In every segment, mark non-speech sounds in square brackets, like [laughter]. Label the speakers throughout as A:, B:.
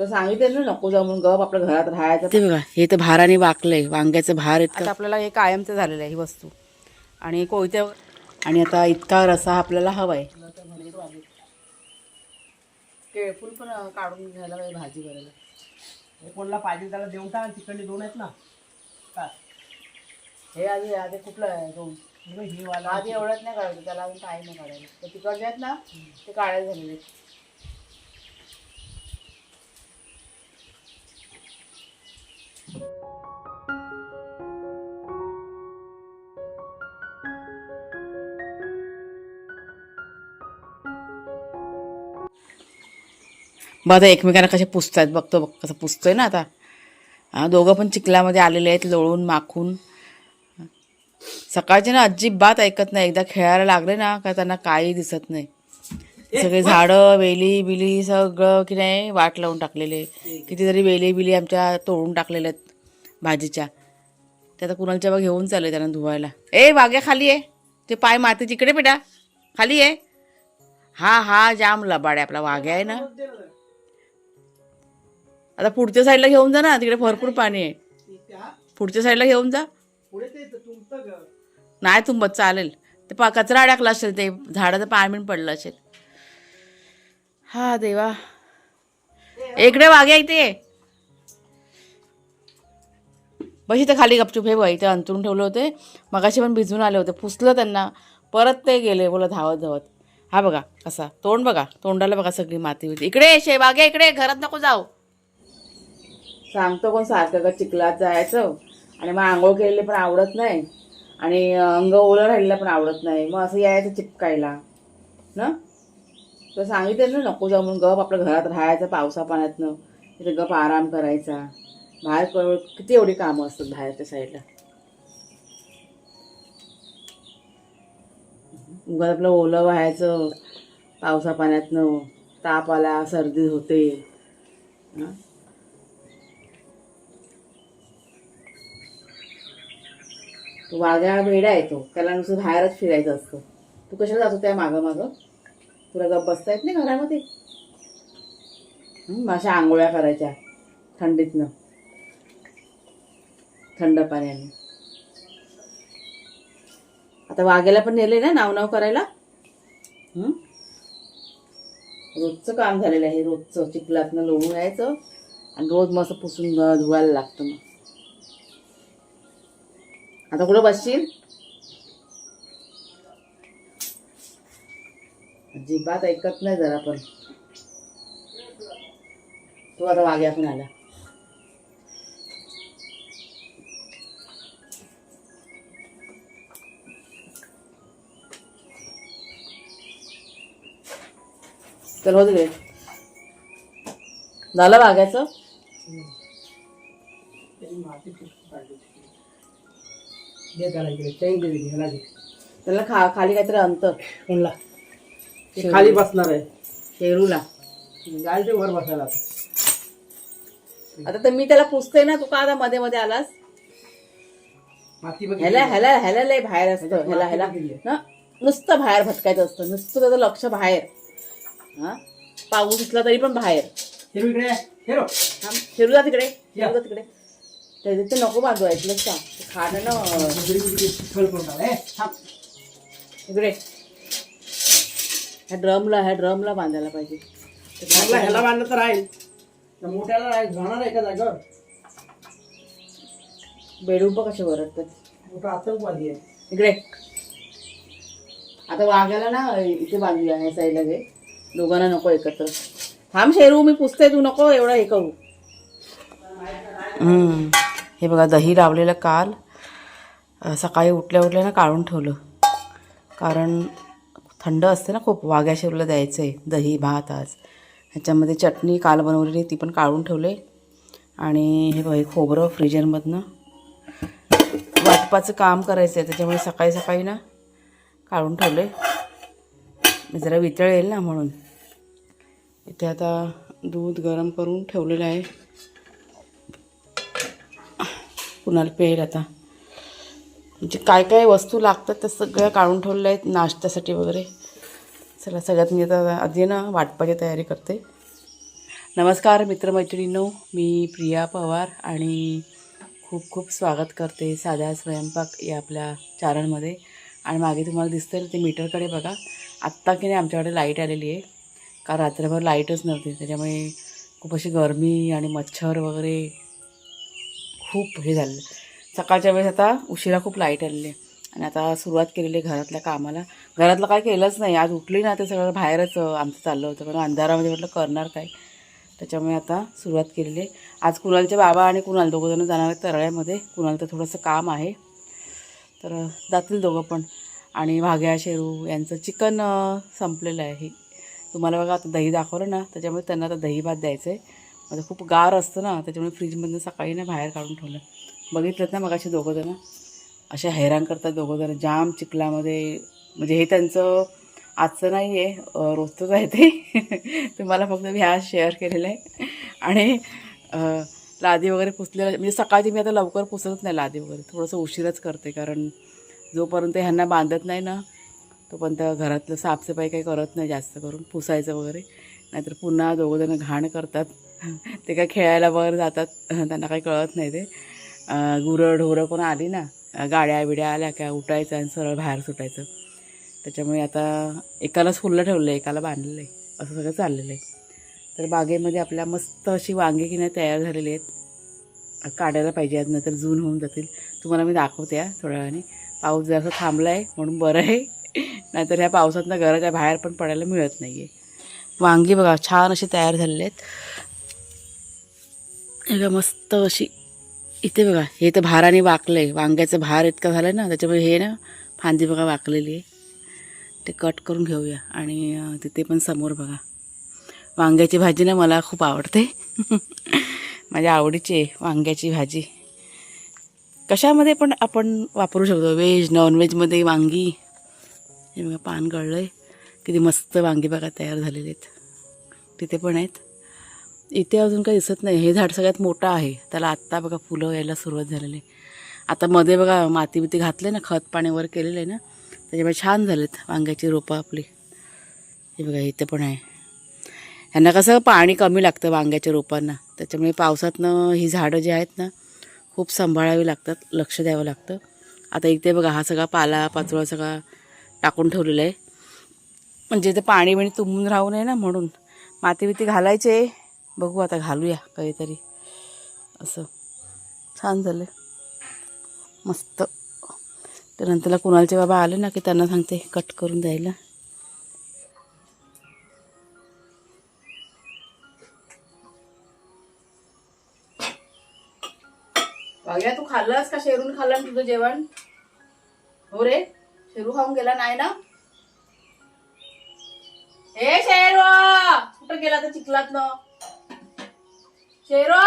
A: तर सांगितलं ना नको जाऊ म्हणून गप आपल्या घरात राहायचं.
B: ते बघा हे तर भाराने वाकलंय वांग्याचं भार आता आपल्याला हे कायमचं झालेलं आहे ही वस्तू. आणि कोयत्या आणि आता इतका रसा आपल्याला हवाय. केळफूल पण काढून घ्यायला पाहिजे भाजी करायला.
C: कोणाला पाहिजे त्याला देऊन टाक तिकडले दोन आहेत ना. काय
B: हे आधी आधी कुठलं आहे दोन
C: हे वाला.
B: आधी एवढ्यात नाही काढायचं त्याला अजून काही नाही काढायला तर तिकडचे आहेत ना ते काढायला झालेले आहेत. बघ आता एकमेकांना कसे पुसतात बघतो बघ कसं पुसतोय ना आता. हा दोघं पण चिखलामध्ये आलेले आहेत लोळून माखून. सकाळचे ना अजिबात ऐकत नाही. एकदा खेळायला लागले ना का त्यांना काही दिसत नाही. सगळे झाडं वेली बिली सगळं की नाही वाट लावून टाकलेले. कितीतरी वेली बिली आमच्या तोडून टाकलेल्या आहेत भाजीच्या. ते आता कुणालच्या बघ घेऊन चालले त्यांना धुवायला. ए वाग्या खाली आहे ते पाय माती तिकडे बेटा खाली आहे हा हा जाम लबाड आहे आपला वाघ्या आहे ना. आता पुढच्या साईडला घेऊन जा ना तिकडे भरपूर पाणी आहे. पुढच्या साईडला घेऊन जा. नाही तुंबत चालेल. ते पा कचरा अडकला असेल ते झाडाचं पाणी पडलं असेल. हा देवा. इकडे वाघ्या इथे. बस इथे खाली गपचूप. हे बघ इथे अंतरून ठेवले होते. मगाशी पण भिजून आले होते. पुसलं त्यांना. परत ते गेले बोला धावत धावत हा बघा कसा तोंड बघा. तोंडाला बघा सगळी माती होती. इकडे शे वाघ्या इकडे. घरात नको जाऊ. सांगतो कोण सारखं का चिखलात जायचं. आणि मग आंघोळ केलेले पण आवडत नाही. आणि अंग ओलं राहिलेलं पण आवडत नाही. मग असं यायचं चिपकायला. ना? तर सांगितलं ना नको जाऊ म्हणून. गप आपल्या घरात राहायचं पावसा पाण्यातनं तिथे गप आराम करायचा. बाहेर क- किती एवढी कामं असतात बाहेरच्या साईडला. उगाच आपलं ओलं व्हायचं. पावसा पाण्यातनं ताप आला सर्दी होते हं? तो वाघ्या वेडा येतो त्याला नुसतं बाहेरच फिरायचं असतं. तू कशाला जातो त्या मागं मागं? तुला गप बसता येत नाही घरामध्ये? हं, अशा आंघोळ्या करायच्या थंडीतनं. थंड पाण्याने. आता वाघ्याला पण नेले ना नाव नाव करायला रोजचं काम झालेलं आहे रोजचं चिखलातनं लोळून यायचं आणि रोज मस्त पुसून धुवायला लागतं मग. आता कुठं बसशील? अजिबात ऐकत नाही जरा पण. तू आता वाग्या पण आला. चल होत गे झालं वाघ्याचं
C: दे त्याला इकडे चैन दे घ्यायला दे
B: त्याला खा खाली काहीतरी अंतर
C: कोणला ते खाली बसणार आहे.
B: शेरूला.
C: जायचं ते वर बसायला आता.
B: आता तर मी त्याला पुसते ना तू का आता मध्ये मध्ये आलास?
C: माती बघ
B: ह्याला ह्याला ह्याला लय बाहेर असतं ह्याला ह्याला. ना नुसतं बाहेर भटकायचं असतं नुसतं त्याचं लक्ष बाहेर. हा? पाऊस असला तरी पण बाहेर.
C: हिरो इकडे. हिरो.
B: थांब, जा तिकडे जा तिकडे. त्याचे ते नको बांधू ऐकलंच का ते खाणं ना
C: इकडे
B: ह्या ड्रमला ह्या ड्रमला बांधायला पाहिजे.
C: चांगला ह्याला बांधलं तर राहील. त्या मोठ्याला राहील जाणार आहे का जागेवर
B: बेडूप कसे वरटतात
C: मोठा आतंकवादी आहे.
B: इकडे. आता वाघाला ना इथे बांधूया ह्या साईडला घे. दोघांना नको एकत्र. थांब शेरू मी पुसते तू नको एवढं हे करू. हे बघा दही लावलेलं काल. सकाळी उठल्या उठल्या ना काढून ठेवलं. कारण थंड असते ना खूप वाघ्या शेरूला द्यायचं आहे दही भात आज. ह्याच्यामध्ये चटणी काल बनवलेली ती पण काढून ठेवले. आणि हे बघा हे खोबरं फ्रीजरमधनं. वाटपाचं काम करायचं आहे त्याच्यामुळे सकाळी सकाळी ना काढून ठेवले. जरा वितळ येईल ना म्हणून. इथे आता दूध गरम करून ठेवलेलं आहे. कुणाला पेल आता. म्हणजे काय काय वस्तू लागतात त्या सगळ्या काढून ठेवलेल्या आहेत नाश्त्यासाठी वगैरे. चला सगळ्यात मी आता आधी ना वाटपाची तयारी करते. नमस्कार मित्रमैत्रिणींनो. मी प्रिया पवार आणि खूप खूप स्वागत करते साध्या स्वयंपाक या आपल्या चारणमध्ये आणि मागे तुम्हाला दिसतं ना ते मीटरकडे बघा. आत्ता की नाही आमच्याकडे लाइट आलेली आहे. का रात्रभर लाईटच नव्हती त्याच्यामुळे खूप अशी गरमी आणि मच्छर वगैरे खूप हे झालं. सकाळच्या वेळेस आता उशिरा खूप लाइट आलेली. आहे आणि आता सुरुवात केलेली आहे घरातल्या कामाला. घरातलं काय केलंच नाही. आज उठली ना ते सगळं बाहेरच आमचं चाललं होतं. कारण अंधारामध्ये म्हटलं करणार काय? त्याच्यामुळे आता सुरुवात केलेली आहे. आज कुणालचे बाबा आणि कुणाल दोघंजणं जाणार आहेत तरळ्यामध्ये. कुणाल तर थोडंसं काम आहे. तर जातील दोघं पण. आणि भाग्या शेरू यांचं चिकन संपलेलं आहे. तुम्हाला बघा आता दही दाखवलं ना त्याच्यामुळे त्यांना आता दही भात द्यायचं आहे म्हणजे खूप गार असतं ना त्याच्यामुळे फ्रीजमधनं सकाळी ना बाहेर काढून ठेवलं. बघितलं ना मग असे दोघंजणं असे हैराण करतात दोघंजणं जाम चिखलामध्ये म्हणजे हे त्यांचं आजचं नाही आहे रोजचंच आहे ते. [laughs] तुम्हाला फक्त मी आज शेअर केलेलं आहे. आणि लादी वगैरे पुसलेलं म्हणजे सकाळची मी आता लवकर पुसतच नाही लादी वगैरे. थोडंसं उशीरच करते कारण जोपर्यंत ह्यांना बांधत नाही ना तोपर्यंत घरातलं साफसफाई काही करत नाही जास्त करून पुसायचं वगैरे. नाहीतर पुन्हा दोघंजणं घाण करतात. [laughs] ते काय खेळायला वगैरे जातात. [laughs] त्यांना काही कळत नाही ते. गुरं ढोरं कोण आली ना. गाड्या बिड्या आल्या का उठायचं आणि सरळ बाहेर सुटायचं. त्याच्यामुळे आता एकालाच फुलं ठेवलं आहे एकाला बांधलेलं आहे असं सगळं चाललेलं आहे. तर बागेमध्ये आपल्या मस्त अशी वांगे की नाही तयार झालेली आहेत. काढायला पाहिजे आहेत नाहीतर जून होऊन जातील. तुम्हाला मी दाखवते या थोड्या वेळाने. पाऊस जरासा थांबला आहे म्हणून बरं आहे. [laughs] नाहीतर ह्या पावसातनं घराच्या बाहेर पण पडायला मिळत नाही आहे वांगी बघा छान अशी तयार झालेली आहेत. बघा मस्त अशी इथे बघा हे तर भाराने वाकलं आहे वांग्याचं भार इतकं झालं ना त्याच्यामुळे हे ना फांदी बघा वाकलेली आहे. ते कट करून घेऊया. आणि तिथे पण समोर बघा. वांग्याची भाजी ना मला खूप आवडते. [laughs] माझ्या आवडीची आहे वांग्याची भाजी. कशामध्ये पण आपण वापरू शकतो. व्हेज नॉनव्हेजमध्ये वांगी. हे बघा पान गळलं आहे किती मस्त वांगी बघा तयार झालेले आहेत. तिथे पण आहेत. इथे अजून काही दिसत नाही. हे झाड सगळ्यात मोठं आहे. त्याला आत्ता बघा फुलं यायला सुरुवात झालेली आहे. आता मध्ये बघा माती बिती घातले ना खत पाणी केलेलं आहे ना त्याच्यामुळे छान झालेत वांग्याची रोपं आपली. हे बघा इथे पण आहे. ह्यांना कसं पाणी कमी लागतं वांग्याच्या रोपांना. त्याच्यामुळे पावसातनं ही झाडं जी आहेत ना खूप सांभाळावी लागतात लक्ष द्यावं लागतं. आता इथे बघा हा सगळा पाला पाचोळा सगळा टाकून ठेवलेला आहे. म्हणजे ते पाणी बिणी तुंबून राहू नये ना म्हणून. माती बिती घालायचे. बघू आता घालूया काहीतरी. असं. छान झालं मस्त. तर नंतरला कुणालचे बाबा आले ना की त्यांना सांगते कट करून द्यायला. भाग्या तू खाल्लास का? शेरून खाल्लं तुझं जेवण? हो रे शेरू खाऊन गेला नाही ना? हे शेरू! कुठं गेला तर चिखलात ना शेरो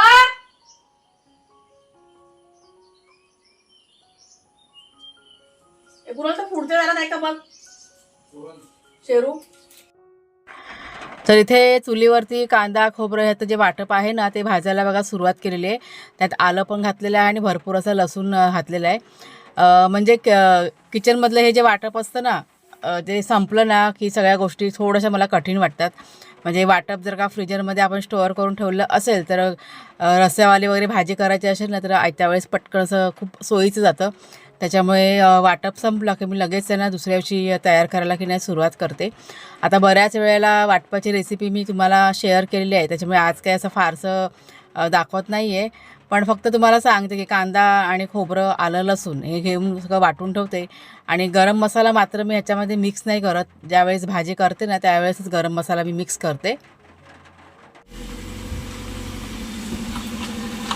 B: तर पुढचं नाही का शेरू तर इथे चुलीवरती कांदा खोबरं ह्याचं जे वाटप आहे ना ते भाजायला बघा सुरुवात केलेली आहे. त्यात आलं पण घातलेलं आहे आणि भरपूर असं लसूण घातलेलं आहे. म्हणजे क- किचनमधलं हे जे वाटप असतं ना जे ते संपलं ना की सगळ्या गोष्टी थोड्याशा मला कठीण वाटतात. म्हणजे वाटप जर का फ्रीजरमध्ये आपण स्टोअर करून ठेवलं असेल तर रस्यावाली वगैरे भाजी करायची असेल ना तर आयत्या वेळेस पटकन असं खूप सोयीचं जातं. त्याच्यामुळे वाटप संपलं की मी लगेच त्यांना दुसऱ्या दिवशी तयार करायला की नाही सुरुवात करते. आता बऱ्याच वेळेला वाटपाची रेसिपी मी तुम्हाला शेअर केलेली आहे त्याच्यामुळे आज काय असं फारसं दाखवत नाही आहे पण फक्त तुम्हाला सांगते की कांदा आणि खोबरं आलं लसूण हे घेऊन सगळं वाटून ठेवते. आणि गरम मसाला मात्र मी ह्याच्यामध्ये मिक्स नाही करत. ज्यावेळेस भाजी करते ना त्यावेळेसच गरम मसाला मी मिक्स करते.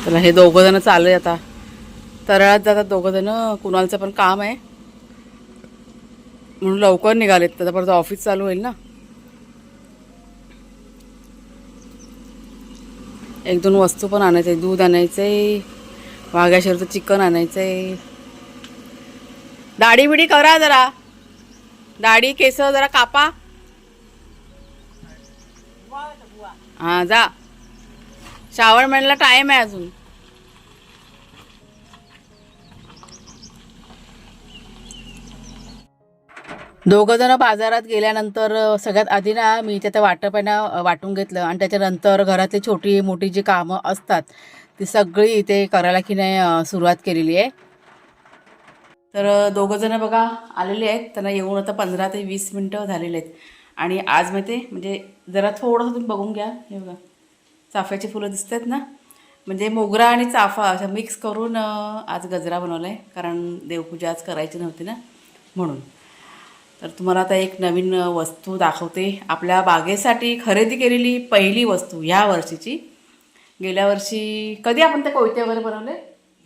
B: चला हे दोघं जण आहे आता. तरळात जातात दोघं जण. कुणालचं पण काम आहे. म्हणून लवकर निघालेत. त्याचा परत ऑफिस चालू होईल ना. एक दोन वस्तू पण आणायचं आहे दूध आणायचं आहे वाघ्याशरचं चिकन आणायचं आहे दाढी बिडी करा जरा. दाढी केस जरा कापा. हां जा. श्रावण महिन्याला टाईम आहे अजून. दोघं जण बाजारात गेल्यानंतर सगळ्यात आधी ना मी त्याचं वाटप वाटून घेतलं आणि त्याच्यानंतर घरातली छोटी मोठी जी कामं असतात ती सगळी इथे करायला की नाही सुरुवात केलेली आहे. तर दोघंजणं दोघं जण बघा आलेले आहेत. त्यांना येऊन आता पंधरा ते वीस मिनटं झालेले आहेत. आणि आज माहिती आहे, म्हणजे जरा थोडंसं तुम्ही बघून घ्या. हे बघा. चाफ्याची फुलं दिसत आहेत ना? म्हणजे मोगरा आणि चाफा असं मिक्स करून आज गजरा बनवला आहे कारण देवपूजा आज करायची नव्हती ना? म्हणून. तर तुम्हाला आता एक नवीन वस्तू दाखवते. आपल्या बागेसाठी खरेदी केलेली पहिली वस्तू ह्या वर्षीची. गेल्या वर्षी कधी आपण ते कोयते वगैरे बनवले?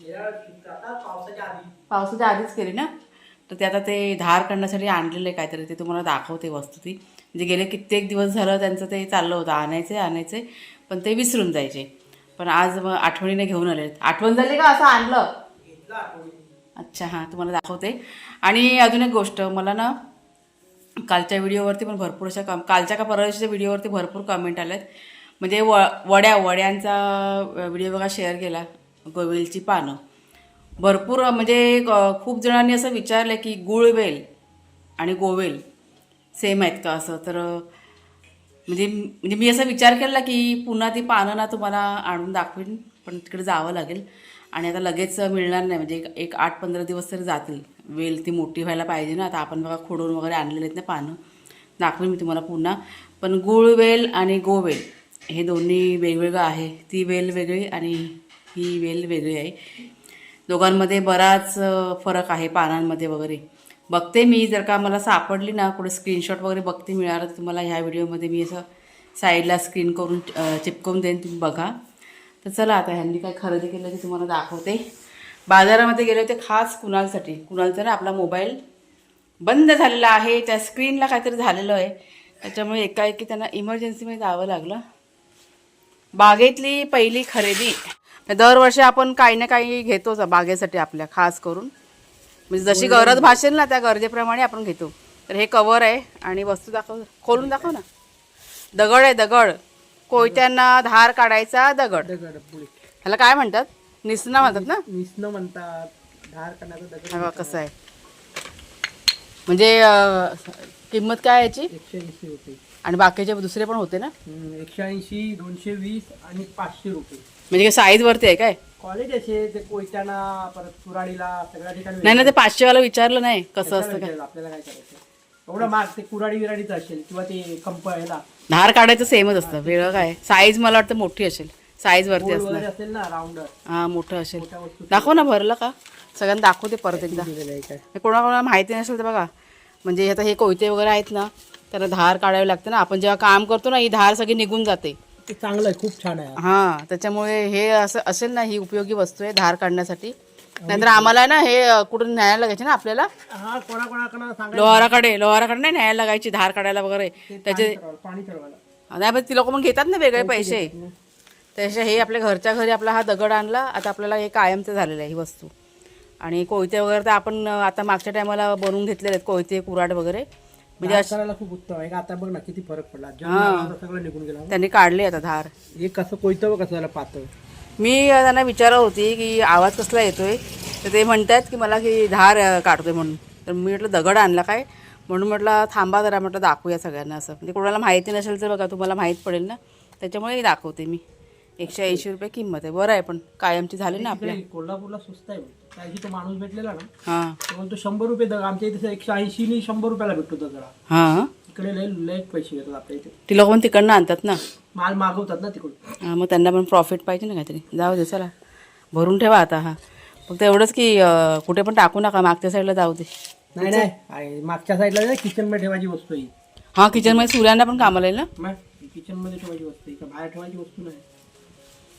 C: पावसाच्या आधी.
B: पावसाच्या आधीच केली ना? तर ते आता ते धार करण्यासाठी आणलेलं आहे काहीतरी ते तुम्हाला दाखवते वस्तू ती. म्हणजे गेले कित्येक दिवस झालं त्यांचं ते चाललं होतं आणायचे आणायचे पण ते विसरून जायचे. पण आज मग आठवणीने घेऊन आले. आठवण झाली का असं आणलं. अच्छा हां तुम्हाला दाखवते. आणि अजून एक गोष्ट मला ना कालच्या व्हिडिओवरती पण भरपूर अशा कम कालच्या का परवाच्या व्हिडिओवरती भरपूर कमेंट आल्या आहेत म्हणजे व वड्या वड्यांचा व्हिडिओ बघा शेअर केला. गोवेलची पानं. भरपूर म्हणजे क- खूप जणांनी असं विचारलं की गुळवेल आणि गोवेल सेम आहेत का असं? तर म्हणजे म्हणजे मी असा विचार केला की पुन्हा ती पानं ना तुम्हाला आणून दाखवीन पण तिकडे जावं लागेल. आणि आता लगेच मिळणार नाही म्हणजे एक आठ पंधरा दिवस तरी जातील. वेल ती मोठी व्हायला पाहिजे ना. आता आपण बघा खोडून वगैरे आणलेले आहेत ना पानं. दाखवेन मी तुम्हाला पुन्हा. पण गुळवेल आणि गोवेल हे दोन्ही वेगवेगळं आहे. ती वेल वेगळी आणि ही वेल वेगळी आहे. दोघांमध्ये बराच फरक आहे पानांमध्ये वगैरे. बघते मी जर का मला सापडली ना कुठे स्क्रीनशॉट वगैरे बघते मिळालं तर तुम्हाला ह्या व्हिडिओमध्ये मी असं साईडला स्क्रीन करून चिपकवून देईन तुम्ही बघा. तर चला आता ह्यांनी काय खरेदी केलं ते तुम्हाला दाखवते. बाजारामध्ये गेले होते खास कुणालसाठी. कुणालचा ना आपला मोबाईल बंद झालेला आहे. त्या स्क्रीनला काहीतरी झालेलं आहे. त्याच्यामुळे एकाएकी त्यांना इमर्जन्सीमध्ये जावं लागलं. बागेतली पहिली खरेदी. दरवर्षी आपण काही ना काही घेतोच बागेसाठी आपल्या खास करून. म्हणजे जशी गरज भासेल ना त्या गरजेप्रमाणे आपण घेतो. तर हे कवर आहे आणि वस्तू दाखव खोलून दाखव ना. दगड आहे दगड. कोयत्यांना धार काढायचा दगड. ह्याला काय म्हणतात? निसना म्हणतात ना?
C: निसणं म्हणतात. धार करण्याचा दगड
B: हा कसं आहे. म्हणजे अं, किंमत काय याची?
C: एकशे ऐंशी रुपये.
B: आणि बाकीचे दुसरे पण होते ना?
C: हम्म, एकशे ऐंशी दोनशे वीस आणि पाचशे रुपये.
B: म्हणजे साईज वरती आहे काय?
C: कॉलेज असे ते कोयत्याना परत कुराडीला सगळ्या ठिकाणी
B: नाही ना ते पाचशेवाला विचारलं नाही कसं असतं काय?
C: आपल्याला काय करायचं एवढं माग ते कुराडी विराडीचं असेल किंवा ते कंप ह्याला.
B: धार काढायचं सेमच असतं वेगळं काय? साईज मला वाटतं मोठी असेल. साईज वरती असणार.
C: असेल ना राऊंडर
B: हा मोठं असेल.
C: मोठ्या वस्तू
B: दाखव ना भरलं का? सगळ्यांना दाखवते परत एकदा.
C: दिलेलं आहे काय?
B: हे कोणाकोणाला माहिती नसेल तर बघा. म्हणजे आता हे कोयते वगैरे आहेत ना त्यांना धार काढावी लागते ना. आपण जेव्हा काम करतो ना ही धार सगळी निघून जाते.
C: ते चांगलं आहे खूप छान आहे.
B: हां त्याच्यामुळे हे असं असेल ना ही उपयोगी वस्तू आहे धार काढण्यासाठी. नाहीतर आम्हाला ना हे अ, कुठून न्यायला लागायचे ना आपल्याला?
C: हा
B: लोहाराकडे लोहाराकडे नाही न्यायला लागायची धार काढायला वगैरे. त्याचे
C: पाणी
B: नाही पण ती लोक मग घेतात ना वेगळे पैसे. त्याच्या हे आपल्या घरच्या घरी आपला हा दगड आणला आता आपल्याला हे कायमचं झालेलं आहे ही वस्तू. आणि कोयते वगैरे तर आपण आता मागच्या टायमाला बनवून घेतलेले आहेत कोयते कुराड वगैरे. म्हणजे अशे-
C: करायला खूप उत्तम आहे. आता बघ ना किती फरक पडला. सगळं निघून गेला.
B: त्यांनी काढले आता धार.
C: हे कसं कोयतं बघ कसं झालं पातळ?
B: मी अ, त्यांना विचारत होती की आवाज कसला येतोय? तर ते म्हणतात की मला की धार अ, काढतोय म्हणून. तर मी म्हटलं दगड आणला काय? म्हणून म्हटलं थांबा जरा म्हटलं दाखवूया सगळ्यांना असं. म्हणजे कोणाला माहिती नसेल तर बघा तुम्हाला माहीत पडेल ना. त्याच्यामुळे दाखवते मी. एकशे ऐंशी रुपये किंमत आहे. बरं आहे पण कायमची झाली ना आपल्या.
C: इकडे कोल्हापूरला स्वस्त आहे दिवशी तो माणूस भेटलेला ना
B: हां.
C: तो म्हणतो शंभर रुपये दगड आमच्या इथे एकशे ऐंशी नि शंभर रुपयाला भेटतो दगडा
B: हां.
C: इकडे लय लय पैसे घेतात आपल्या इथे.
B: ती लोक पण तिकडनं आणतात ना.
C: माल मागवतात ना तिकडून.
B: हां मग त्यांना पण प्रॉफिट पाहिजे ना काहीतरी. जाऊ दे चला. भरून ठेवा आता हा. फक्त एवढंच की अ, कुठे पण टाकू नका मागच्या साईडला जाऊ दे.
C: नाही नाही आहे, मागच्या साईडला किचनमध्ये ठेवायची वस्तू आहे. ही.
B: किचनमध्ये सूर्यांना पण कामाला येईल ना?
C: किचनमध्ये ठेवायची वस्तू आहे का बाहेर ठेवायची वस्तू नाही.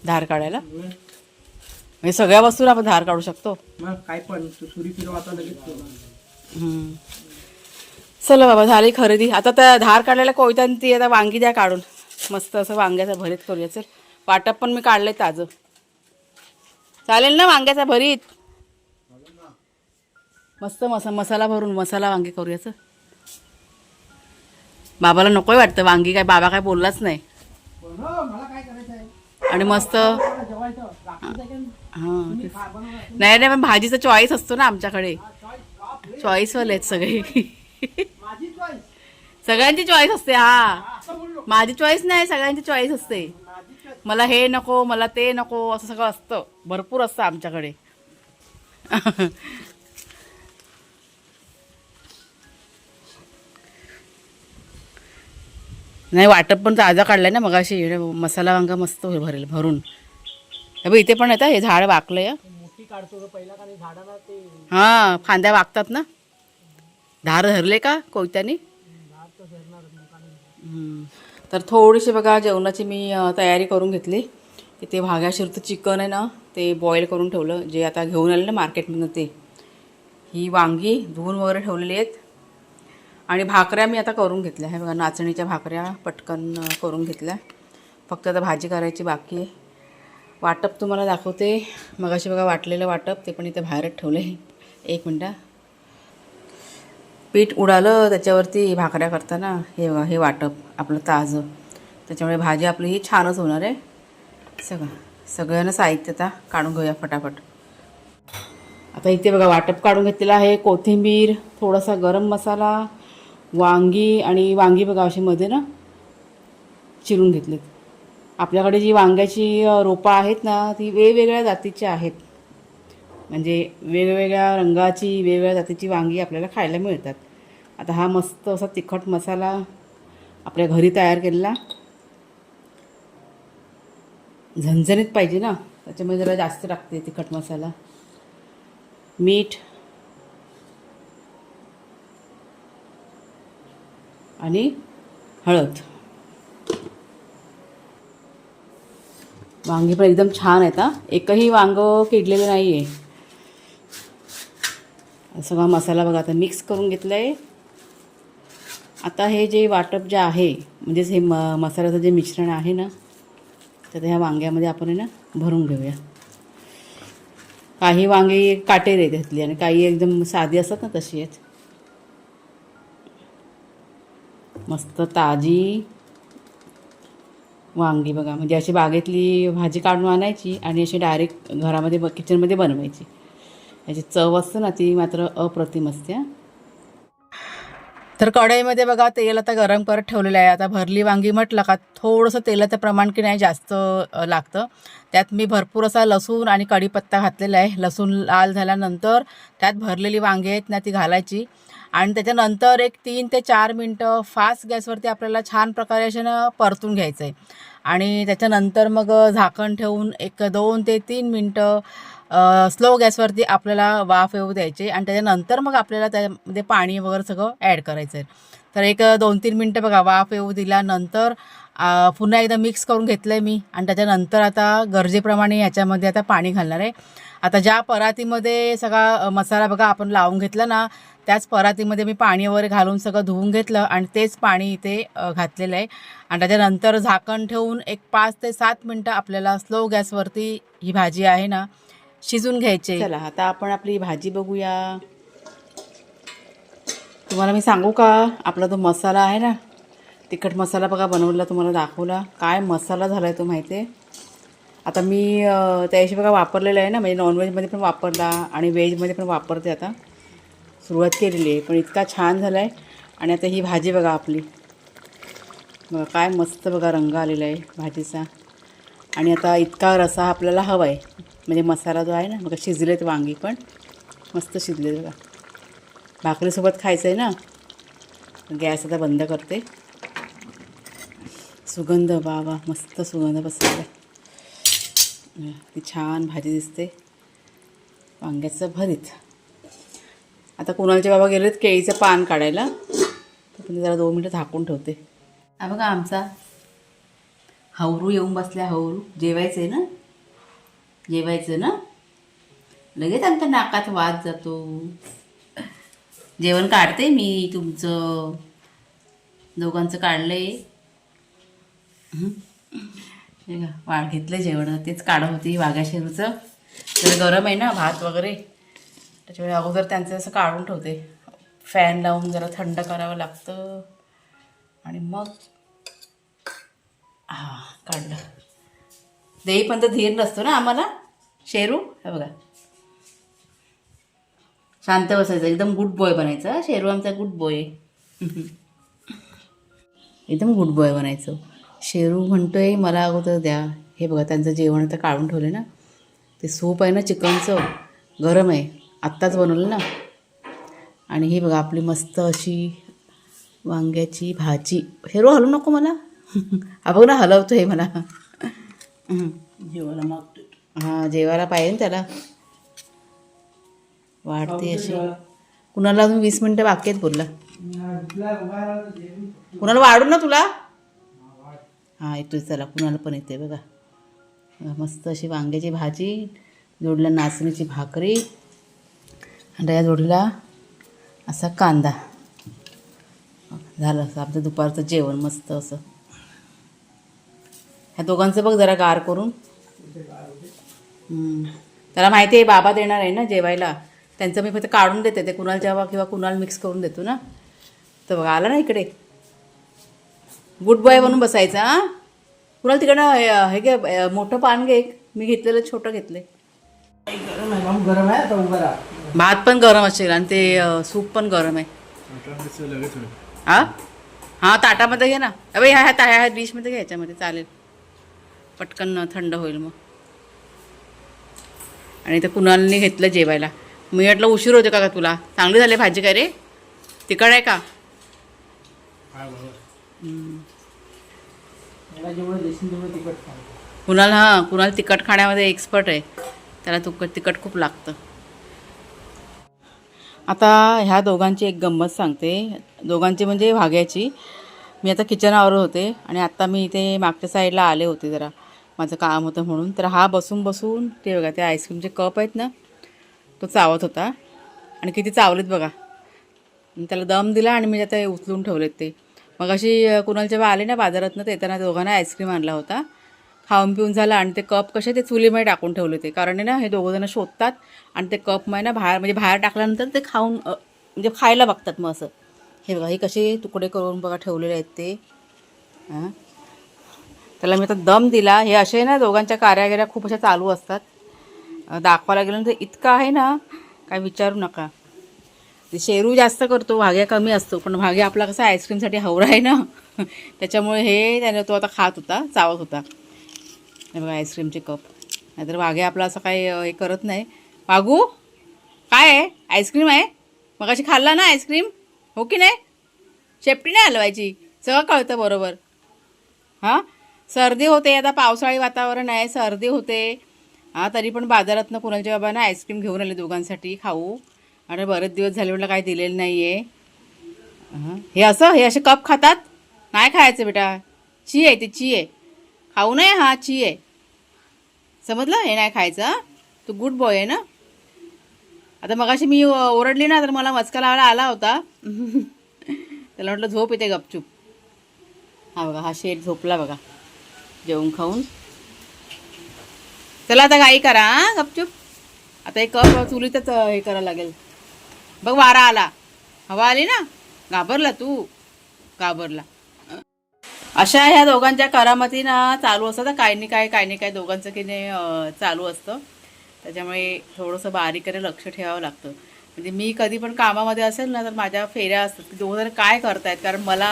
B: धार काढायला? म्हणजे सगळ्या वस्तूला आपण धार काढू शकतो?
C: मग काय पण तू सुरी फिरव आता लगेच ठेवणार.
B: हम्म. चला बाबा झाली खरेदी. आता त्या धार काढलेल्या कोयत्याने ती आता वांगी द्या काढून. मस्त असं वांग्याचं भरीत करूया. चल वाटप पण मी काढलंय ताजं. चालेल ना वांग्याचा भरीत? मस्त मसा मसाला भरून मसाला वांगी करूया चल. बाबाला नकोय वाटतं वांगी काय बाबा काय बोललाच नाही
C: हो, मला काय करायचं आहे
B: आणि मस्त हां नाही नाही पण भाजीचा चॉईस असतो ना आमच्याकडे. चॉईसवाले आहेत सगळे. सगळ्यांची चॉईस असते हा. माझी चॉईस नाही सगळ्यांची चॉईस असते. मला हे नको मला ते नको असं सगळं असतं. भरपूर असतं आमच्याकडे. नाही वाटप पण ताजा काढलाय ना मग अशी मसाला वांगा मस्त भरेल भरून. हे बघ इथे पण येतं हे झाड हं.
C: झाडाला ते
B: हा फांद्या वागतात ना. धार धरले का कोयत्यानी. तर थोडीशी बघा जेवणाची मी तयारी करून घेतली. की ते भाग्याशिरचं चिकन आहे ना ते बॉईल करून ठेवलं. जे आता घेऊन आले ना मार्केटमधून ते. ही वांगी धुवून वगैरे ठेवलेली आहेत. आणि भाकऱ्या मी आता करून घेतल्या. हे बघा नाचणीच्या भाकऱ्या पटकन करून घेतल्या. फक्त आता भाजी करायची बाकी आहे. वाटप तुम्हाला दाखवते. मगाशी बघा वाटलेलं वाटप ते पण इथे बाहेरच ठेवलं आहे. एक मिनटं. पीठ उडालं त्याच्यावरती भाकऱ्या करताना. हे बघा हे वाटप आपलं ताजं. त्याच्यामुळे भाजी आपली ही छानच होणार आहे. सगळं सगळ्यांना साहित्य आता काढून घेऊया फटाफट. आता इथे बघा वाटप काढून घेतलेलं आहे. कोथिंबीर थोडासा गरम मसाला वांगी आणि वांगी बघा असे मध्ये ना चिरून घेतलेत. आपल्याकडे जी वांग्याची रोपं आहेत ना ती वेगवेगळ्या जातीची आहेत. म्हणजे वेगवेगळ्या रंगाची वेगवेगळ्या जातीची वांगी आपल्याला खायला मिळतात. आता हा मस्त असा तिखट मसाला आपल्या घरी तयार केलेला. झणझणीत पाहिजे ना त्याच्यामुळे जरा जास्त टाकते तिखट मसाला. मीठ आणि हळद. वांगी पण एकदम छान आहेत हा. एकही वांग किडलेलं नाही आहे सगळा मसाला बघा आता मिक्स करून घेतला आहे आता हे जे वाटप जे आहे म्हणजेच हे म मसाल्याचं जे मिश्रण आहे ना तर ह्या वांग्यामध्ये आपण आहे ना भरून घेऊया. काही वांगे काटेरी आहेत त्यातली आणि काही एकदम साधी असतात ना तशी आहेत. मस्त ताजी वांगी बघा. म्हणजे अशी बागेतली भाजी काढून आणायची आणि अशी डायरेक्ट घरामध्ये ब किचनमध्ये बनवायची. याची चव असते ना ती मात्र अप्रतिम असते तर कढईमध्ये बघा तेल आता गरम करत ठेवलेलं आहे. आता भरली वांगी म्हटलं का थोडंसं तेलाचं प्रमाण की नाही जास्त लागतं. त्यात मी भरपूर असा लसूण आणि कढीपत्ता घातलेला आहे. लसूण लाल झाल्यानंतर त्यात भरलेली वांगी आहेत ना ती घालायची. आणि त्याच्यानंतर एक तीन ते चार मिनटं फास्ट गॅसवरती आपल्याला छान प्रकारे असे ना परतून घ्यायचं आहे आणि त्याच्यानंतर मग झाकण ठेवून एक दोन ते तीन मिनटं स्लो गॅसवरती आपल्याला वाफ येऊ द्यायचे. आणि त्याच्यानंतर मग आपल्याला त्यामध्ये पाणी वगैरे सगळं ॲड करायचं आहे तर एक दोन तीन मिनटं बघा वाफ येऊ दिल्यानंतर पुन्हा एकदा मिक्स करून घेतलं आहे मी. आणि त्याच्यानंतर आता गरजेप्रमाणे ह्याच्यामध्ये आता पाणी घालणार आहे. आता ज्या परातीमध्ये सगळा मसाला बघा आपण लावून घेतला ना त्याच परातीमध्ये मी पाणी वगैरे घालून सगळं धुवून घेतलं आणि तेच पाणी इथे घातलेलं आहे. आणि त्याच्यानंतर झाकण ठेवून एक पाच ते सात मिनटं आपल्याला स्लो गॅसवरती ही भाजी आहे ना शिजून घ्यायची. चला आता आपण आपली भाजी बघूया. तुम्हाला मी सांगू का? आपला तो मसाला आहे ना तिखट मसाला बघा बनवला तुम्हाला दाखवला. काय मसाला झाला आहे तो माहिती आहे आता मी त्या त्याशी बघा वापरलेला आहे ना म्हणजे नॉनव्हेजमध्ये पण वापरला आणि व्हेजमध्ये पण वापरते आता. सुरुवात केलेली आहे पण इतका छान झाला आहे आणि आता ही भाजी बघा आपली. बघा काय मस्त बघा रंग आलेला आहे भाजीचा. आणि आता इतका रसा आपल्याला हवा आहे म्हणजे मसाला जो आहे ना बघा शिजलेत वांगी पण. मस्त शिजले बघा. भाकरीसोबत खायचं आहे ना? गॅस आता बंद करते. सुगंध वा वा मस्त सुगंध बसलेला ती छान भाजी दिसते. वांग्याचं भरीत. आता कुणालचे बाबा गेलेत केळीचं पान काढायला. तर पण जरा दोन मिनटं झाकून ठेवते. हा बघा आमचा हवरू येऊन बसल्या हवरू. जेवायचं आहे ना? जेवायचं ना? लगेच आमच्या नाकात वाद जातो. जेवण काढते मी तुमचं. दोघांचं काढलंय. हे? का वाढ घेतलं जेवण. तेच काढत होती वाघ्या शेरूचं तर गरम आहे ना भात वगैरे? त्याच्यामुळे अगोदर त्यांचं असं काढून ठेवते. फॅन लावून जरा थंड करावं लागतं. आणि मग हां काढलं. देई पण तर धीर नसतो ना आम्हाला? शेरू हे बघा. शांत बसायचं. एकदम गुड बॉय बनायचं. शेरू आमचा गुड बॉय एकदम गुड बॉय बनायचं. शेरू म्हणतोय मला अगोदर द्या. हे बघा त्यांचं जेवण आता काढून ठेवलं ना. ते सूप आहे ना चिकनचं. गरम आहे. आत्ताच बनवलं ना. आणि हे बघा आपली मस्त अशी वांग्याची भाजी. हेरो हलवू नको मला. [laughs] हा बघ ना हलवतो हे मला.
C: जेवायला मागतोय
B: हां जेवायला पाहिजे ना त्याला. वाढते अशी. कुणाला अजून वीस मिनटं बाकी आहेत बोलला? कुणाला वाढू ना तुला? हां येतोय चला. कुणाला पण येते बघा. मस्त अशी वांग्याची भाजी जोडला नाचणीची भाकरी. आणि जोडीला असा कांदा. झालं असं आमचं दुपारचं जेवण मस्त असं. ह्या दोघांचं बघ जरा गार करून. त्याला माहिती आहे बाबा देणार आहे ना जेवायला. त्यांचं मी फक्त काढून देते ते कुणाल जेव्हा किंवा कुणाल मिक्स करून देतो ना. तर बघा आला ना इकडे. गुड बॉय बनून बसायचं हां? कुणाल तिकडं हे- घे मोठं पान घे एक. मी घेतलेलं छोटं घेतलं
C: गरम आहे आता राहा.
B: भात पण गरम असेल आणि ते अ, सूप पण गरम आहे. हा? हा ताटामध्ये घे ना. अबे ह्या ह्या ह्या डिशमध्ये घ्या ह्याच्यामध्ये चालेल. पटकन थंड होईल मग. आणि ते कुणालने घेतलं जेवायला. मी म्हटलं उशीर होते का का तुला. चांगली झाली भाजी काय रे? तिकड आहे का?
C: मला जेवढं देशील तेवढं तिखट खाऊ
B: कुणाल हां कुणाल तिखट खाण्यामध्ये एक्सपर्ट आहे. त्याला तुक तिखट खूप लागतं. आता ह्या दोघांची एक गंमत सांगते. दोघांची म्हणजे भाग्याची मी आता किचन होते आणि आत्ता मी इथे मागच्या साईडला आले होते जरा. माझं काम होतं म्हणून. तर हा बसून बसून ते बघा ते आईस्क्रीमचे कप आहेत ना तो चावत होता. आणि किती चावलेत बघा. त्याला दम दिला आणि मी आता उचलून ठेवलेत ते. मग अशी कुणाल जेव्हा आले ना बाजारातनं तर येताना दोघांना आईस्क्रीम आणला होता. खाऊन पिऊन झाला आणि ते कप कसे ते चुलीमध्ये टाकून ठेवले होते. कारण आहे ना हे दोघं जण शोधतात आणि ते कप ना बाहेर म्हणजे बाहेर टाकल्यानंतर ते खाऊन म्हणजे खायला बघतात मग असं. हे बघा हे कसे तुकडे करून बघा ठेवलेले आहेत ते. हां? त्याला मी आता दम दिला. हे असे ना दोघांच्या कार्यागिऱ्या खूप अशा चालू असतात. दाखवायला गेलं तर इतकं आहे ना काय विचारू नका. ते शेरू जास्त करतो भाग्या कमी असतो पण भाग्या आपला कसा आईस्क्रीमसाठी हवरा आहे ना. [laughs] त्याच्यामुळे हे त्याने तो आता खात होता चावत होता. हे बघा आईस्क्रीमचे कप नाहीतर वाघे आपला असं काही हे करत नाही. वागू काय आहे? आईस्क्रीम आहे? मग अशी खाल्ला ना आईस्क्रीम हो की नाही? शेपटी नाही हलवायची. सगळं कळतं बरोबर. हां? सर्दी होते आता पावसाळी वातावरण आहे सर्दी होते. हां तरी पण बाजारातनं कुणाच्या बाबांना आईस्क्रीम घेऊन आले दोघांसाठी खाऊ. आणि बरेच दिवस झाले म्हटलं काही दिलेलं नाही आहे हां? हे असं? हे असे कप खातात? नाही खायचं बेटा. ची आहे ते ची आहे खाऊ नये हा ची आहे समजलं? हे नाही खायचं तू गुड बॉय आहे ना? आता मगाशी मी ओरडली ना तर मला मचका लावायला आला होता. [laughs] त्याला म्हटलं झोप येते गपचूप. हा बघा हा शेट झोपला बघा. जेवून खाऊन. चला आता काही करा गपचूप. आता एक कप चुलीतच हे करावं लागेल. बघ वारा आला. हवा आली ना? घाबरला तू? घाबरला. अशा ह्या दोघांच्या करामती ना चालू असतात काही नाही काय काही नाही काय दोघांचं की नाही चालू असतं. त्याच्यामुळे थोडंसं बारीकडे लक्ष ठेवावं लागतं. म्हणजे मी कधी पण कामामध्ये असेल ना तर माझ्या फेऱ्या असतात की दोघं जण काय करतायत? कारण मला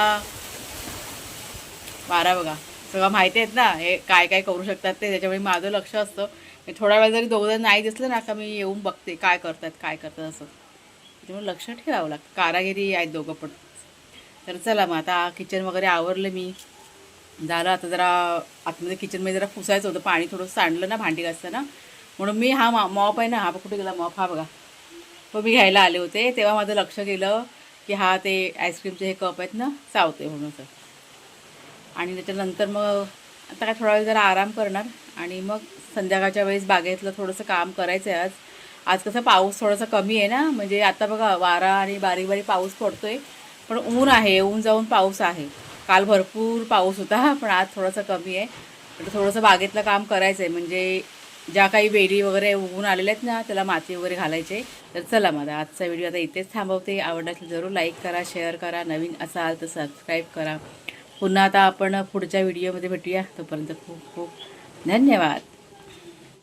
B: बारा बघा सगळं माहिती आहेत ना हे काय काय करू शकतात ते. त्याच्यामुळे माझं लक्ष असतं. थोडा वेळ जरी दोघं जण नाही दिसलं ना का मी येऊन बघते काय करतात काय करतात असं. त्याच्यामुळे लक्ष ठेवावं लागतं. कारागिरी आहेत दोघं पण. तर चला मग आता किचन वगैरे आवरलं मी. झालं आता जरा आतमध्ये किचनमध्ये जरा पुसायचं होतं. पाणी थोडं सांडलं ना भांडी घासताना म्हणून मी हा मा मॉप आहे ना हा बघ कुठे गेला? मॉप हा बघा. तो मी घ्यायला आले होते. तेव्हा माझं लक्ष गेलं की हा ते आईस्क्रीमचे हे कप आहेत ना चावते म्हणून सर आणि त्याच्यानंतर मग आता काय थोडा वेळ जरा आराम करणार. आणि मग संध्याकाळच्या वेळेस बागेतलं थोडंसं काम करायचं आहे आज. आज कसं पाऊस थोडासा कमी आहे ना म्हणजे आता बघा वारा आणि बारीक बारीक पाऊस पडतो आहे पण ऊन आहे ऊन जाऊन पाऊस आहे. काल भरपूर पाऊस होता पण आज थोडासा कमी आहे. तर थोडंसं बागेतलं काम करायचं आहे म्हणजे ज्या काही वेली वगैरे उगून आलेल्या आहेत ना त्याला माती वगैरे घालायचे तर चला माझा आजचा व्हिडिओ आता इथेच थांबवते. आवडला असेल जरूर लाईक करा शेअर करा नवीन असाल तर सबस्क्राईब करा. पुन्हा आता आपण पुढच्या व्हिडिओमध्ये भेटूया. तोपर्यंत खूप खूप धन्यवाद.